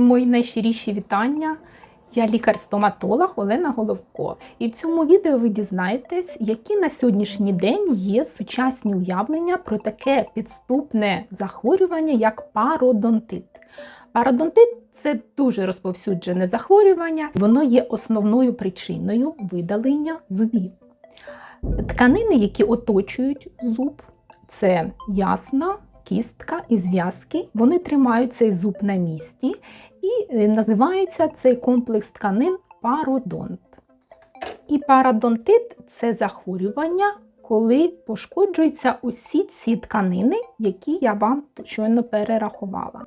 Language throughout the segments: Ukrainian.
Мої найщиріші вітання. Я лікар-стоматолог Олена Головко. І в цьому відео ви дізнаєтесь, які на сьогоднішній день є сучасні уявлення про таке підступне захворювання, як пародонтит. Пародонтит це дуже розповсюджене захворювання, воно є основною причиною видалення зубів. Тканини, які оточують зуб, це ясна, кістка і зв'язки. Вони тримають цей зуб на місці і е, називається цей комплекс тканин пародонт. І пародонтит це захворювання, коли пошкоджуються усі ці тканини, які я вам щойно перерахувала.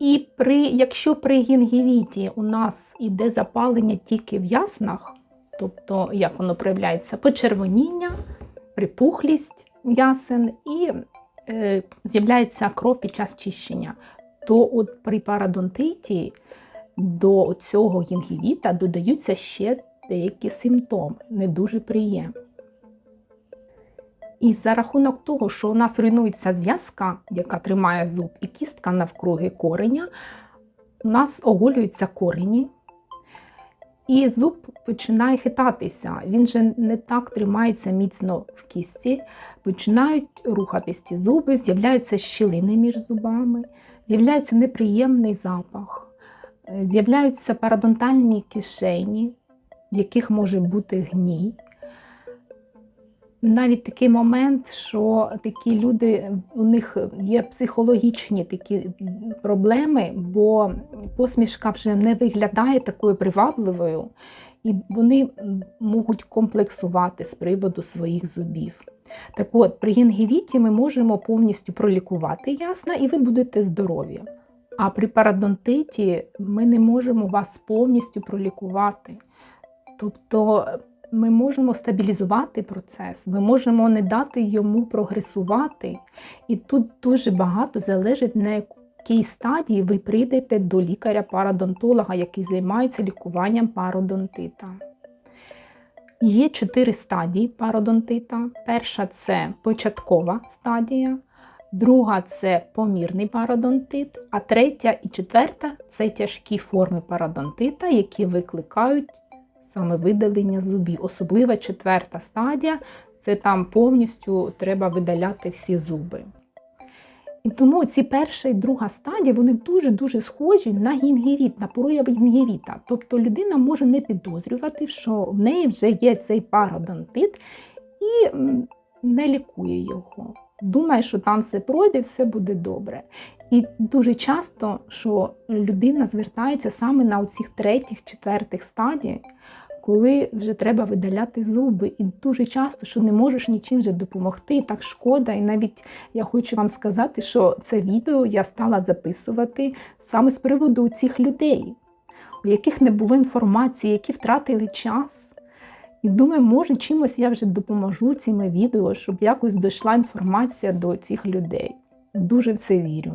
І при, якщо при гінгівіті у нас іде запалення тільки в яснах, тобто як воно проявляється, почервоніння, припухлість ясен і з'являється кров під час чищення, то от при парадонтиті до цього гінгівіта додаються ще деякі симптоми, не дуже приємні. І за рахунок того, що у нас руйнується зв'язка, яка тримає зуб, і кістка навкруги кореня, у нас оголюються корені, і зуб починає хитатися. Він же не так тримається міцно в кісті, починають рухатись ці зуби, з'являються щілини між зубами, з'являється неприємний запах, е, з'являються парадонтальні кишені, в яких може бути гній навіть такий момент, що такі люди, у них є психологічні такі проблеми, бо посмішка вже не виглядає такою привабливою, і вони можуть комплексувати з приводу своїх зубів. Так от, при гінгівіті ми можемо повністю пролікувати ясна, і ви будете здорові. А при парадонтиті ми не можемо вас повністю пролікувати. Тобто ми можемо стабілізувати процес, ми можемо не дати йому прогресувати. І тут дуже багато залежить на якій стадії ви прийдете до лікаря-парадонтолога, який займається лікуванням пародонтита. Є чотири стадії пародонтита. Перша це початкова стадія, друга це помірний пародонтит, а третя і четверта це тяжкі форми пародонтита, які викликають саме видалення зубів. Особлива четверта стадія це там повністю треба видаляти всі зуби. І тому ці перша і друга стадія вони дуже-дуже схожі на гінгівіт, на прояв гінгівіта. Тобто людина може не підозрювати, що в неї вже є цей пародонтит і не лікує його. Думає, що там все пройде, все буде добре. І дуже часто, що людина звертається саме на оцих третіх, четвертих стадій, коли вже треба видаляти зуби. І дуже часто, що не можеш нічим вже допомогти, так шкода. І навіть я хочу вам сказати, що це відео я стала записувати саме з приводу цих людей, у яких не було інформації, які втратили час. І думаю, може, чимось я вже допоможу цими відео, щоб якось дійшла інформація до цих людей. Дуже в це вірю.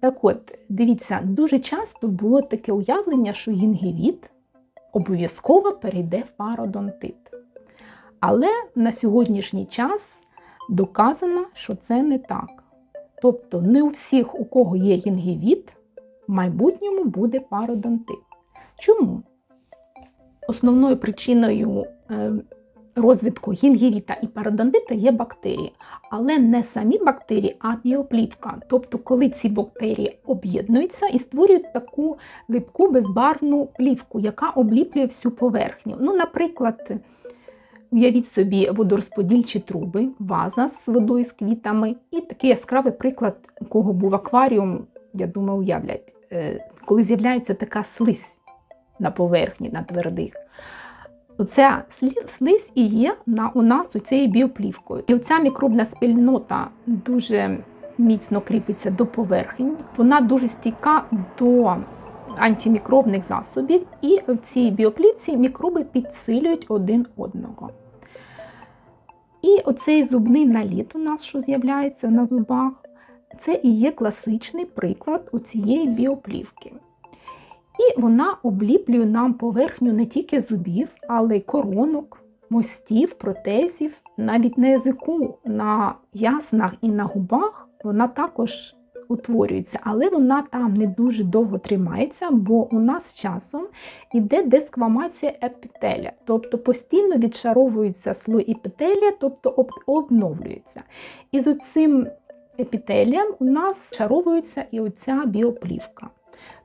Так от, дивіться, дуже часто було таке уявлення, що гінгівіт обов'язково перейде в пародонтит. Але на сьогоднішній час доказано, що це не так. Тобто, не у всіх, у кого є гінгівіт, в майбутньому буде пародонтит. Чому? Основною причиною е, розвитку гінгівіта і пародонтита є бактерії, але не самі бактерії, а біоплівка. Тобто, коли ці бактерії об'єднуються і створюють таку липку безбарвну плівку, яка обліплює всю поверхню. Ну, Наприклад, уявіть собі водорозподільчі труби, ваза з водою з квітами. І такий яскравий приклад, у кого був акваріум, я думаю, уявлять, е, коли з'являється така слизь на поверхні, на твердих. Оця слизь і є на, у нас у цією біоплівкою. І оця мікробна спільнота дуже міцно кріпиться до поверхні, вона дуже стійка до антимікробних засобів, і в цій біоплівці мікроби підсилюють один одного. І оцей зубний наліт у нас, що з'являється на зубах, це і є класичний приклад у цієї біоплівки. І вона обліплює нам поверхню не тільки зубів, але й коронок, мостів, протезів, навіть на язику, на яснах і на губах вона також утворюється, але вона там не дуже довго тримається, бо у нас часом іде десквамація епітеля, тобто постійно відшаровується слой епітелія, тобто обновлюється. І з цим епітелієм у нас шаровується і оця біоплівка.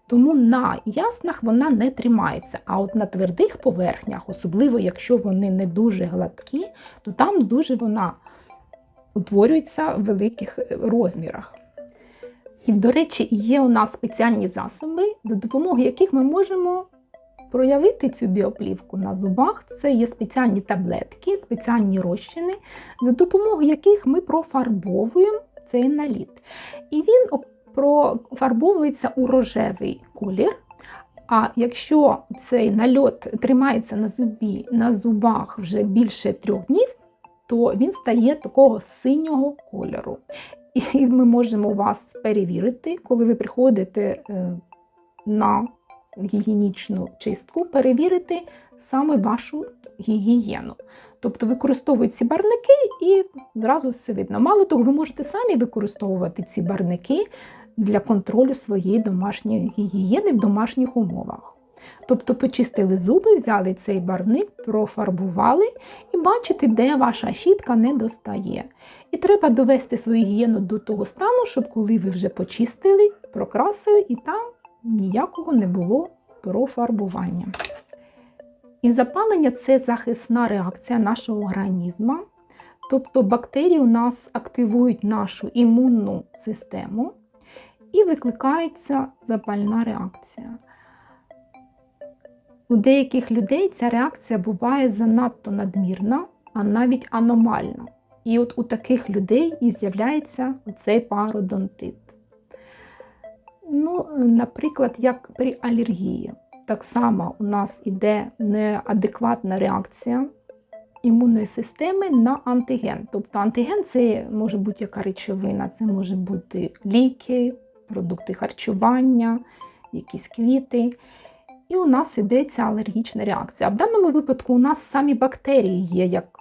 Тому на яснах вона не тримається. А от на твердих поверхнях, особливо якщо вони не дуже гладкі, то там дуже вона утворюється в великих е, розмірах. І, до речі, є у нас спеціальні засоби, за допомогою яких ми можемо проявити цю біоплівку на зубах. Це є спеціальні таблетки, спеціальні розчини, за допомогою яких ми профарбовуємо цей наліт. І він профарбовується у рожевий колір. А якщо цей нальот тримається на зубі, на зубах вже більше трьох днів, то він стає такого синього кольору. І ми можемо вас перевірити, коли ви приходите е, на гігієнічну чистку, перевірити саме вашу гігієну. Тобто використовують ці барники і зразу все видно. Мало того, ви можете самі використовувати ці барники для контролю своєї домашньої гігієни в домашніх умовах. Тобто почистили зуби, взяли цей барник, профарбували і бачите, де ваша щітка не достає. І треба довести свою гігієну до того стану, щоб коли ви вже почистили, прокрасили, і там ніякого не було профарбування. І запалення це захисна реакція нашого організму. Тобто бактерії у нас активують нашу імунну систему і викликається запальна реакція. У деяких людей ця реакція буває занадто надмірна, а навіть аномальна. І от у таких людей і з'являється цей пародонтит. Ну, наприклад, як при алергії. Так само у нас іде неадекватна реакція імунної системи на антиген. Тобто антиген це може бути яка речовина, це може бути ліки, продукти харчування, якісь квіти. І у нас ця алергічна реакція. А в даному випадку у нас самі бактерії є як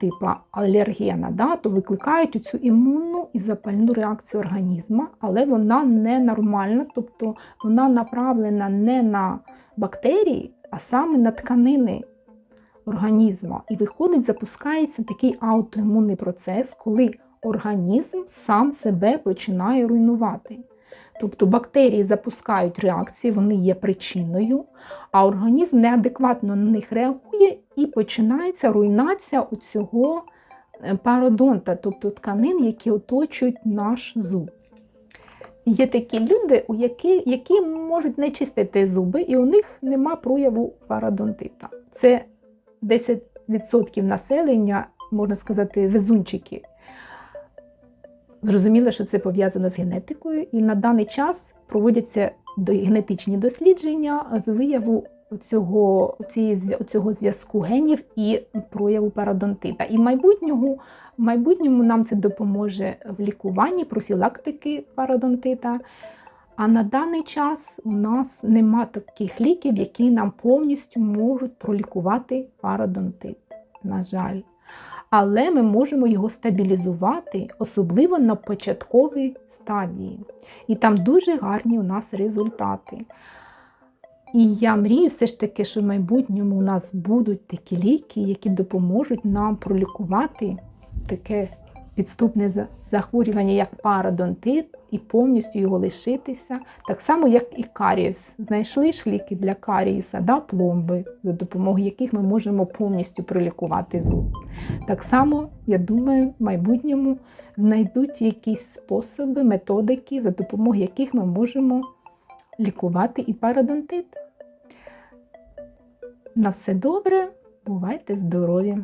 типу алергена, да, то викликають цю імунну і запальну реакцію організму, але вона ненормальна, тобто вона направлена не на бактерії, а саме на тканини організму. І виходить, запускається такий аутоімунний процес, коли організм сам себе починає руйнувати. Тобто бактерії запускають реакції, вони є причиною, а організм неадекватно на них реагує і починається руйнація у цього пародонта, тобто тканин, які оточують наш зуб. Є такі люди, у які, які можуть не чистити зуби, і у них нема прояву пародонтита. Це 10% населення, можна сказати, везунчики. Зрозуміло, що це пов'язано з генетикою, і на даний час проводяться генетичні дослідження з вияву цього, цього зв'язку генів і прояву пародонтита. І в майбутньому, в майбутньому нам це допоможе в лікуванні профілактики пародонтита. А на даний час у нас нема таких ліків, які нам повністю можуть пролікувати пародонтит. На жаль. Але ми можемо його стабілізувати, особливо на початковій стадії. І там дуже гарні у нас результати. І я мрію все ж таки, що в майбутньому у нас будуть такі ліки, які допоможуть нам пролікувати таке підступне захворювання, як пародонтит, і повністю його лишитися. Так само, як і карієс. Знайшли ж ліки для карієса, да, пломби, за допомогою яких ми можемо повністю пролікувати зуб. Так само, я думаю, в майбутньому знайдуть якісь способи, методики, за допомогою яких ми можемо лікувати і пародонтит. На все добре, бувайте здорові!